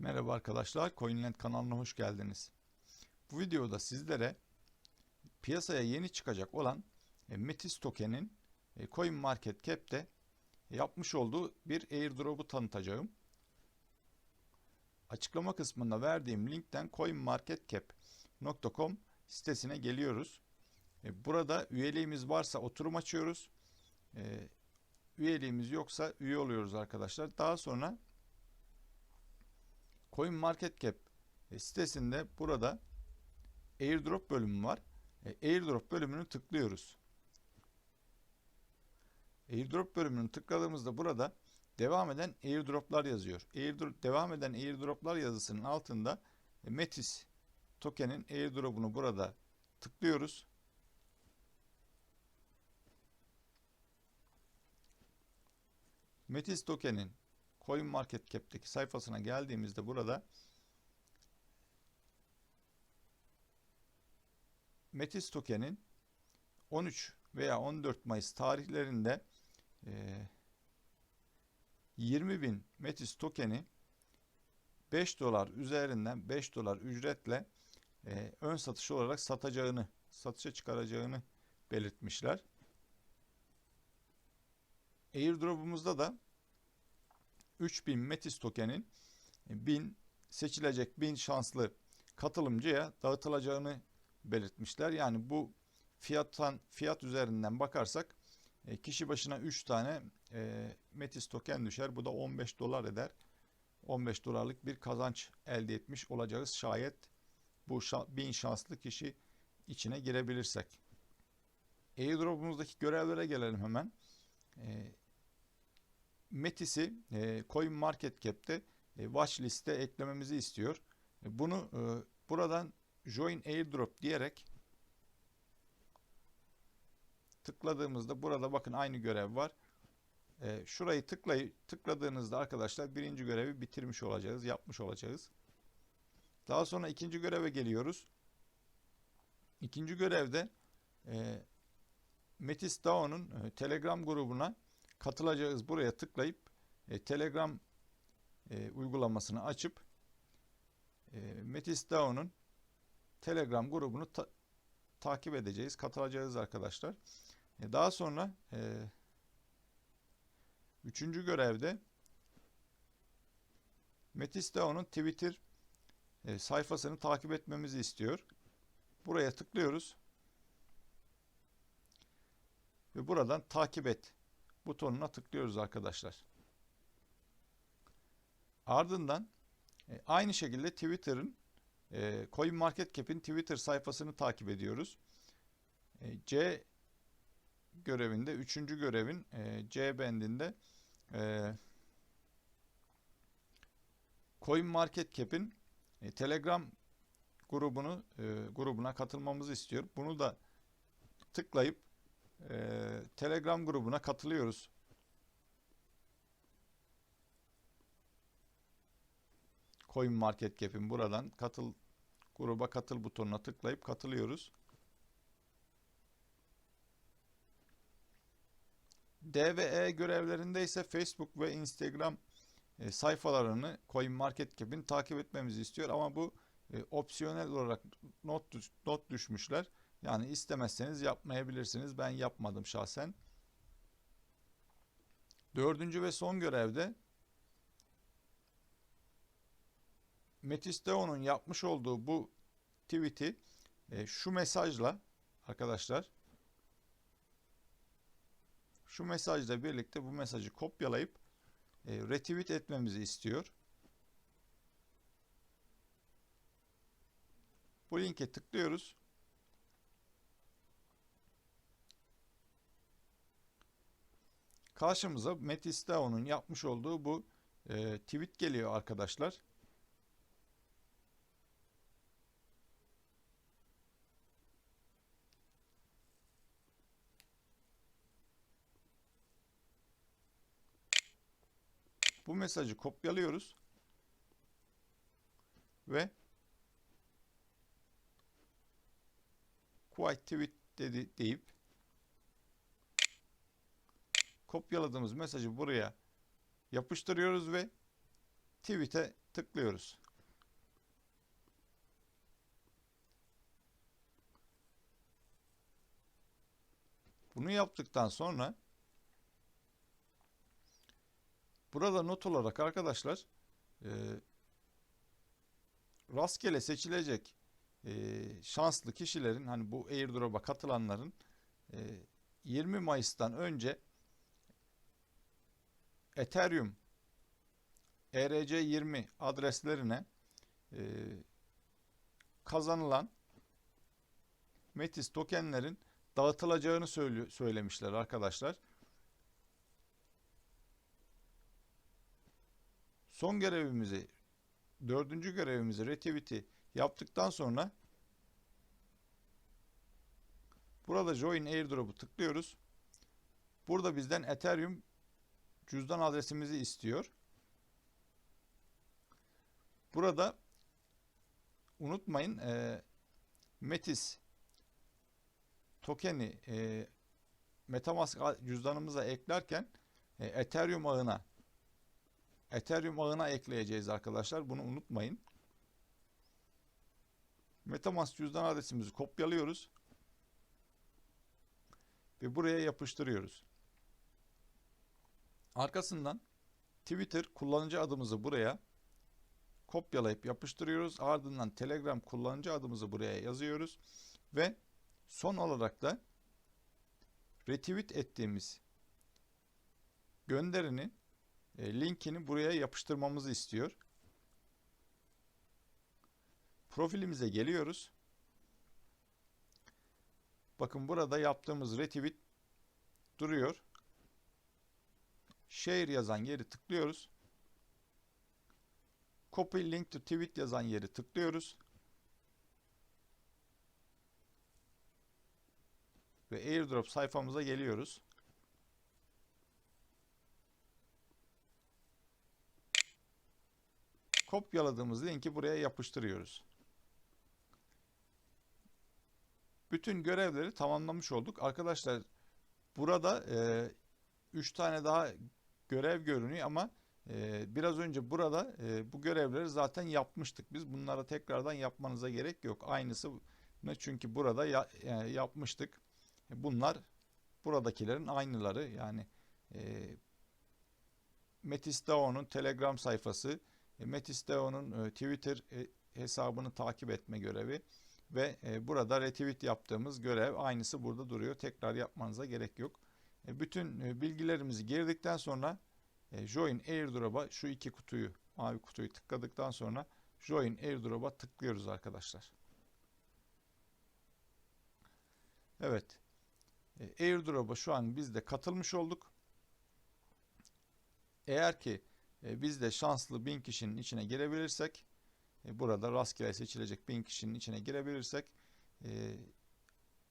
Merhaba arkadaşlar, CoinLand kanalına hoş geldiniz. Bu videoda sizlere piyasaya yeni çıkacak olan e, Metis token'in e, CoinMarketCap'te yapmış olduğu bir airdrop'u tanıtacağım. Açıklama kısmında verdiğim linkten coinmarketcap.com sitesine geliyoruz. E, Burada üyeliğimiz varsa oturum açıyoruz. Üyeliğimiz yoksa üye oluyoruz arkadaşlar. Daha sonra CoinMarketCap e, sitesinde burada airdrop bölümü var. E, airdrop bölümünü tıklıyoruz. Airdrop bölümünü tıkladığımızda burada devam eden airdroplar yazıyor. Airdrop, devam eden airdroplar yazısının altında e, Metis token'in airdrop'unu burada tıklıyoruz. Metis token'in CoinMarketCap'teki sayfasına geldiğimizde burada Metis token'in 13 veya 14 Mayıs tarihlerinde e, 20 bin Metis tokeni 5 dolar üzerinden 5 dolar ücretle e, ön satış olarak satacağını, satışa çıkaracağını belirtmişler. Airdrop'umuzda da 3000 Metis tokenin 1000 seçilecek 1000 şanslı katılımcıya dağıtılacağını belirtmişler. Yani bu fiyattan fiyat üzerinden bakarsak e, kişi başına 3 tane e, Metis token düşer. Bu da 15 dolar eder. 15 dolarlık bir kazanç elde etmiş olacağız şayet bu 1000 şanslı kişi içine girebilirsek. Airdrop'umuzdaki görevlere gelelim hemen. E, Metis'i e, CoinMarketCap'te e, watch liste eklememizi istiyor. E, bunu e, buradan Join Airdrop diyerek tıkladığımızda burada bakın aynı görev var. E, şurayı tıklayıp tıkladığınızda arkadaşlar birinci görevi bitirmiş olacağız, yapmış olacağız. Daha sonra ikinci göreve geliyoruz. İkinci görevde e, Metis DAO'nun e, Telegram grubuna katılacağız. Buraya tıklayıp e, Telegram e, uygulamasını açıp e, Metis DAO'nun Telegram grubunu ta takip edeceğiz, katılacağız arkadaşlar. E, daha sonra e, üçüncü görevde Metis DAO'nun Twitter e, sayfasını takip etmemizi istiyor. Buraya tıklıyoruz. Ve buradan takip et butonuna tıklıyoruz arkadaşlar. Ardından e, aynı şekilde Twitter'ın e, CoinMarketCap'in Twitter sayfasını takip ediyoruz. E, C görevinde, üçüncü görevin e, C bendinde e, CoinMarketCap'in e, Telegram grubunu grubuna katılmamızı istiyor. Bunu da tıklayıp e, Telegram grubuna katılıyoruz. Coin Market Cap'in buradan katıl gruba katıl butonuna tıklayıp katılıyoruz. D ve E görevlerinde ise Facebook ve Instagram e, sayfalarını Coin Market Cap'in takip etmemizi istiyor ama bu e, opsiyonel olarak not not düşmüşler. Yani istemezseniz yapmayabilirsiniz. Ben yapmadım şahsen. Dördüncü ve son görevde Metis Deo'nun yapmış olduğu bu tweet'i e, şu mesajla arkadaşlar şu mesajla birlikte bu mesajı kopyalayıp e, retweet etmemizi istiyor. Bu linke tıklıyoruz. Karşımıza Metis Dao'nun yapmış olduğu bu e, tweet geliyor arkadaşlar. Bu mesajı kopyalıyoruz ve quite tweet dedi deyip kopyaladığımız mesajı buraya yapıştırıyoruz ve tweet'e tıklıyoruz. Bunu yaptıktan sonra burada not olarak arkadaşlar e, rastgele seçilecek e, şanslı kişilerin hani bu airdrop'a katılanların e, 20 Mayıs'tan önce Ethereum ERC20 adreslerine e, kazanılan Metis tokenlerin dağıtılacağını söylemişler arkadaşlar. Son görevimizi, dördüncü görevimizi retweet'i yaptıktan sonra burada Join Airdrop'u tıklıyoruz. Burada bizden Ethereum cüzdan adresimizi istiyor. Burada unutmayın e, Metis tokeni e, Metamask cüzdanımıza eklerken e, Ethereum ağına Ethereum ağına ekleyeceğiz arkadaşlar. Bunu unutmayın. Metamask cüzdan adresimizi kopyalıyoruz ve buraya yapıştırıyoruz. Arkasından Twitter kullanıcı adımızı buraya kopyalayıp yapıştırıyoruz. Ardından Telegram kullanıcı adımızı buraya yazıyoruz ve son olarak da retweet ettiğimiz gönderinin e, linkini buraya yapıştırmamızı istiyor. Profilimize geliyoruz. Bakın burada yaptığımız retweet duruyor. Share yazan yeri tıklıyoruz. Copy link to tweet yazan yeri tıklıyoruz. Ve airdrop sayfamıza geliyoruz. Kopyaladığımız linki buraya yapıştırıyoruz. Bütün görevleri tamamlamış olduk. Arkadaşlar burada 3 tane daha görev görünüyor ama e, biraz önce burada e, bu görevleri zaten yapmıştık. Biz bunlara tekrardan yapmanıza gerek yok. Aynısı çünkü burada ya, e, yapmıştık. Bunlar buradakilerin aynıları. Yani e, Metis Telegram sayfası, e, Metis e, Twitter e, hesabını takip etme görevi ve e, burada retweet yaptığımız görev aynısı burada duruyor. Tekrar yapmanıza gerek yok. E, bütün e, bilgilerimizi girdikten sonra e, Join Airdrop'a şu iki kutuyu, mavi kutuyu tıkladıktan sonra Join Airdrop'a tıklıyoruz arkadaşlar. Evet. Airdrop'a şu an biz de katılmış olduk. Eğer ki biz de şanslı bin kişinin içine girebilirsek burada rastgele seçilecek bin kişinin içine girebilirsek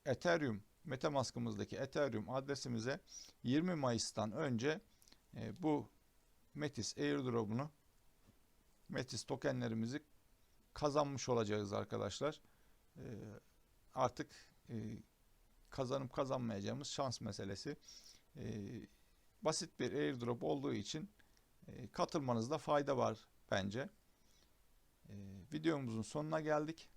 Ethereum Metamask'ımızdaki Ethereum adresimize 20 Mayıs'tan önce e, bu Metis airdrop'unu Metis tokenlerimizi kazanmış olacağız arkadaşlar. E, artık e, kazanıp kazanmayacağımız şans meselesi. E, basit bir airdrop olduğu için e, katılmanızda fayda var bence. E, videomuzun sonuna geldik.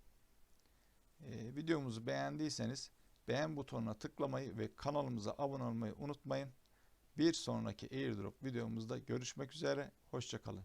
E, videomuzu beğendiyseniz beğen butonuna tıklamayı ve kanalımıza abone olmayı unutmayın. Bir sonraki airdrop videomuzda görüşmek üzere. Hoşçakalın.